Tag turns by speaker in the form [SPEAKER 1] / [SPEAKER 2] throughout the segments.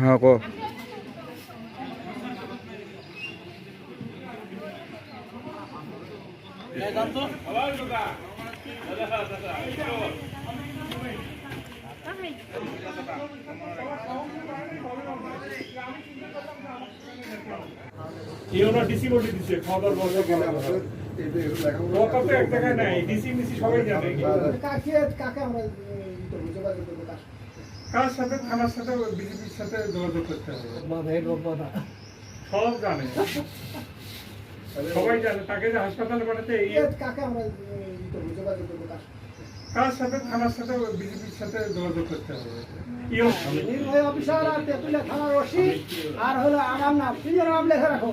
[SPEAKER 1] হ্যাঁ কো।
[SPEAKER 2] এই ওরা ডিসি বলে দিচ্ছে খাওয়া দাওয়ার বন্ধ করা দরকার তো এক জায়গায় নাই ডিসি মিসি সবাই জানে।
[SPEAKER 3] কাকে কাকে আমরা ইন্টারভিউ যোগাযোগ করব? কার
[SPEAKER 2] কার সাথে থানার সাথে বিজেপির সাথে যোগাযোগ করতে হবে। সব জানে। সবাই জানে তাকে যে হাসপাতালে পাঠাতে
[SPEAKER 3] কাকে আমরা যোগাযোগ করব? কার
[SPEAKER 2] সাথে? থানার সাথে বিজেপির সাথে যোগাযোগ করতে হবে।
[SPEAKER 3] অফিসার আর তেতুলিয়া থানার ওসি আর হলো আমার নাম তিনজন নাম লেখা রাখো।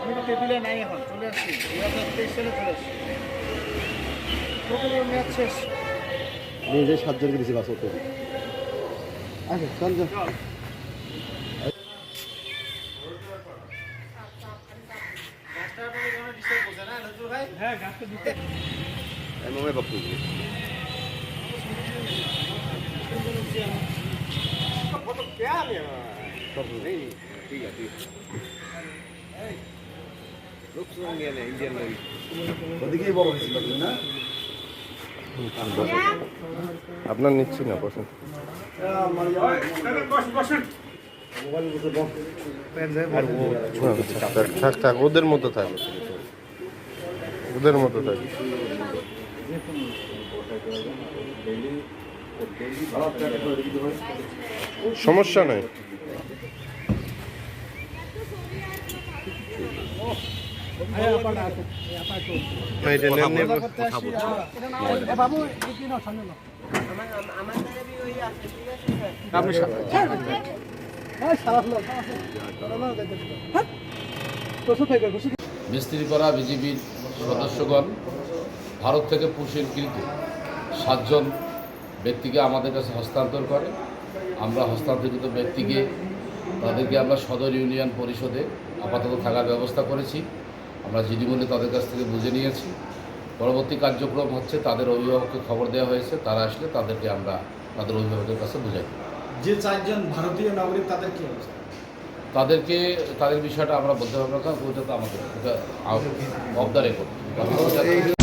[SPEAKER 3] আমি তো তেতুলিয়া নাই এখন চলে আসছি। দুই হাজার তেইশ সালে চলে আসছি। প্রকল্পের মেয়াদ শেষ।
[SPEAKER 4] নিজে সাতজনকে দিছি বাস আচ্ছা চল চল।
[SPEAKER 2] হ্যাঁ গাছটা দিতে।
[SPEAKER 5] আপনার নিচ্ছি না, বসুন।
[SPEAKER 2] বস বসেন
[SPEAKER 5] থাক থাক থাক, ওদের মতো থাক। ওদের মতো থাক। সমস্যা নাই।
[SPEAKER 6] মিস্ত্রি করা বিজেপির সদস্যগণ, ভারত থেকে পুষিরকৃত সাতজন ব্যক্তিকে আমাদের কাছে হস্তান্তর করে। আমরা হস্তান্তরিত ব্যক্তিকে তাদেরকে আমরা সদর ইউনিয়ন পরিষদে আপাতত থাকার ব্যবস্থা করেছি। আমরা জিডিমূল্যে তাদের কাছ থেকে বুঝে নিয়েছি। পরবর্তী কার্যক্রম হচ্ছে তাদের অভিভাবককে খবর দেওয়া হয়েছে তারা আসলে তাদেরকে আমরা তাদের অভিভাবকের কাছে বুঝাই
[SPEAKER 7] যে চারজন ভারতীয় নাগরিক তাদের কি অবস্থা?
[SPEAKER 6] তাদেরকে তাদের বিষয়টা আমরা বলতে পারব না ওটা তো আমাদের ওটা অফ দ্য রেকর্ড